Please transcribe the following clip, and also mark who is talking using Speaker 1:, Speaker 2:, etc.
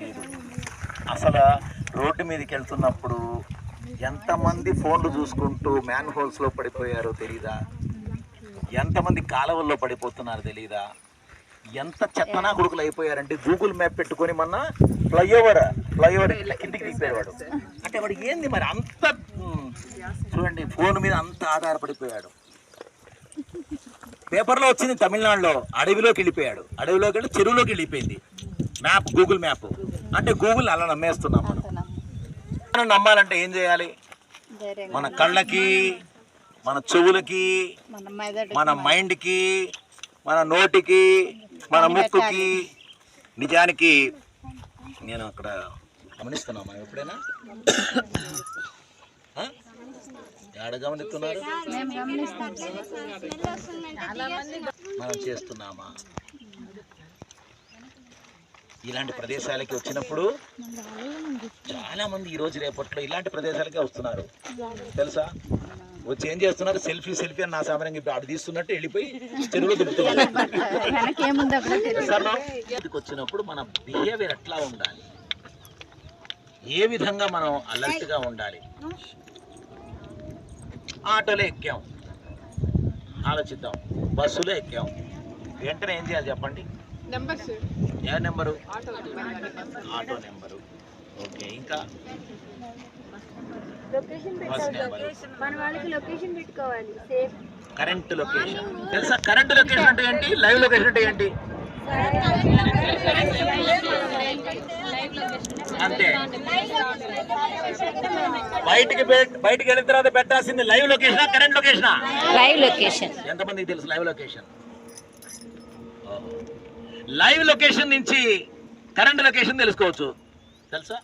Speaker 1: తెలియదు అసలు రోడ్డు మీదకి వెళ్తున్నప్పుడు ఎంతమంది ఫోన్లు చూసుకుంటూ మ్యాన్ హోల్స్లో పడిపోయారో తెలీదా? ఎంతమంది కాలువల్లో పడిపోతున్నారో తెలీదా? ఎంత చెత్తనా కొడుకులు అయిపోయారంటే గూగుల్ మ్యాప్ పెట్టుకొని మొన్న ఫ్లైఓవర్ ఫ్లైఓవర్ ఇట్లా కిందికి దిగిపోయాడు వాడు. అంటే వాడు ఏంది మరి అంత చూడండి ఫోన్ మీద అంత ఆధారపడిపోయాడు. పేపర్లో వచ్చింది తమిళనాడులో అడవిలోకి వెళ్ళిపోయాడు. అడవిలోకి వెళ్ళి చెరువులోకి వెళ్ళిపోయింది. మ్యాప్ గూగుల్ మ్యాప్ అంటే గూగుల్ అలా నమ్మేస్తున్నాం మనం. మనం నమ్మాలంటే ఏం చేయాలి? మన కళ్ళకి మన చెవులకి
Speaker 2: మన
Speaker 1: మైండ్కి మన నోటికి మన ముక్కుకి. నిజానికి నేను అక్కడ గమనిస్తున్నా మనం ఎప్పుడైనా? ఏడ గమనిస్తున్నారు? మనం చేస్తున్నామా? ఇలాంటి ప్రదేశాలకి వచ్చినప్పుడు చాలా మంది ఈ రోజు రేపట్లో ఇలాంటి ప్రదేశాలకే వస్తున్నారు. తెలుసా? వచ్చి ఏం చేస్తున్నారు? సెల్ఫీ సెల్ఫీ అని నా సామాన్యంగా ఇప్పుడు ఆడు తీస్తున్నట్టు వెళ్ళిపోయి చెరువులో దిగుతున్నారు వచ్చినప్పుడు మన బిహేవియర్ ఎట్లా ఉండాలి? ఏ విధంగా మనం అలర్ట్గా ఉండాలి? ఆటోలో ఎక్కాం. ఆలోచిద్దాం. బస్సులో ఎక్కాం. వెంటనే ఏం చేయాలి చెప్పండి? ఏ నెంబరు? Auto number. ఓకే ఇంకా? Bus number.
Speaker 3: మన వాళ్ళకి లొకేషన్ పెట్టుకోవాలి సేఫ్
Speaker 1: కరెంట్ లొకేషన్ తెలుసా? కరెంట్ లొకేషన్ అంటే ఏంటి? లైవ్ లొకేషన్ అంటే ఏంటి? అంతే. బయటికి బయటికి వెళ్ళిన తర్వాత పెట్టాల్సింది live location current location
Speaker 2: live location
Speaker 1: ఎంతమందికి తెలుసు లైవ్ లొకేషన్ లైవ్ లొకేషన్ నుంచి కరెంట్ లొకేషన్ తెలుసుకోవచ్చు. తెలుసా?